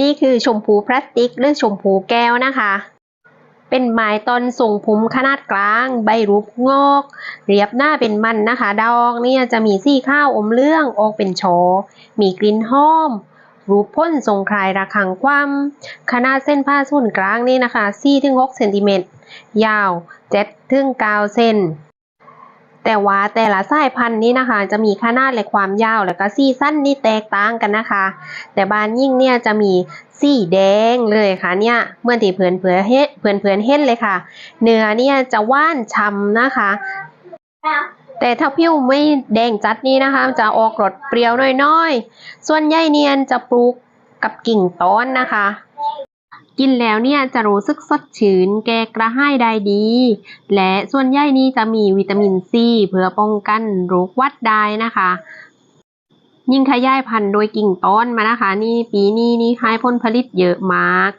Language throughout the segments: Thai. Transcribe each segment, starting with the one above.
นี่คือชมพูพลาสติกหรือชมพูแก้วนะคะ เป็นไม้ต้นทรงพุ่มขนาดกลาง ใบรูปงอก เรียบหน้าเป็นมันนะคะ ดอกเนี่ยจะมีสีข้าวอมเรื่องออกเป็นโชมีกลิ่นหอม รูปพ่นทรงคลายระคังความขนาดเส้นผ้าส่วนกลางนี่นะคะ4-6เซนติเมตรยาว7ถึง9เซน แต่ว่าแต่ละสายพันธุ์นี้นะคะ จะมีขนาดและความยาวและก็สีสั้นนี่แตกต่างกันนะคะ แต่บานยิ่งเนี่ยจะมีสีแดงเลยค่ะเนี่ยเมื่อที่เพื่อนเพื่อเห็นเพื่อนเพื่อนเห็นเลยค่ะ เนื้อเนี่ยจะว่านช้ำนะคะ แต่ถ้าผิวไม่แดงจัดนี้นะคะ จะออกรสเปรี้ยวน้อยๆ ส่วนใหญ่เนียนจะปลูกกับกิ่งต้นนะคะ กินแล้วเนี่ยจะรู้สึกสดชื่น แก้กระหายได้ดี และส่วนใหญ่นี่จะมีวิตามินซีเพื่อป้องกันโรควัดได้นะคะ ยิ่งขยายพันธุ์โดยกิ่งต้นมานะคะ นี่ปีนี้นี่ให้ผลผลิตเยอะมาก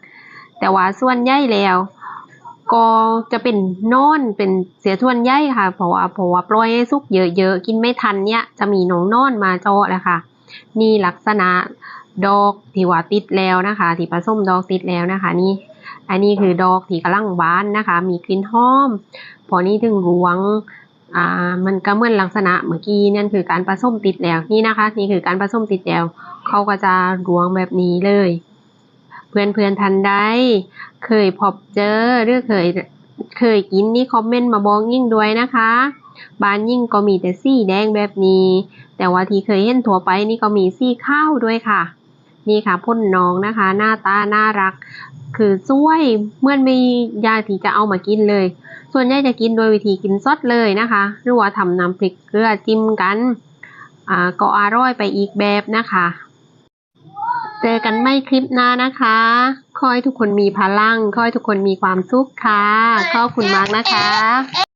แต่ว่าส่วนใหญ่แล้วก็จะเป็นนอนเป็นเสียส่วนใหญ่ค่ะ เพราะว่าเพราะว่าปล่อยให้สุกเยอะๆกินไม่ทันเนี่ยจะมีหนองนอนมาเจาะแหละค่ะนี่ลักษณะ ดอกที่ว่าติดแล้วนะคะ ที่ผสมดอกติดแล้วนะคะนี่อันนี้คือดอกที่กำลังบานนะคะ มีกลิ่นหอม พอนี้ถึงรวงอ่ามันก็เหมือนลักษณะเมื่อกี้นั่นคือการผสมติดแล้วนี่นะคะ นี่คือการผสมติดแล้วเขาก็จะรวงแบบนี้เลย เพื่อนเพื่อนทันได้ เคยพบเจอหรือเคยเคยกินนี่คอมเมนต์มาบอกยิ่งด้วยนะคะบ้านยิ่งก็มีแต่สีแดงแบบนี้ แต่ว่าที่เคยเห็นทั่วไปนี่ก็มีสีข้าวด้วยค่ะ นี่ค่ะพ่นน้องนะคะ หน้าตาน่ารัก คือสวยเมื่อนมียาที่จะเอามากินเลย ส่วนใหญ่จะกินโดยวิธีกินสดเลยนะคะหรือว่าทำน้ำพริกเกลือจิ้มกันอ่าก็อร่อยไปอีกแบบนะคะ เจอกันไม่คลิปหน้านะคะขอให้ทุกคนมีพลังขอให้ทุกคนมีความสุขค่ะขอบคุณมากนะคะ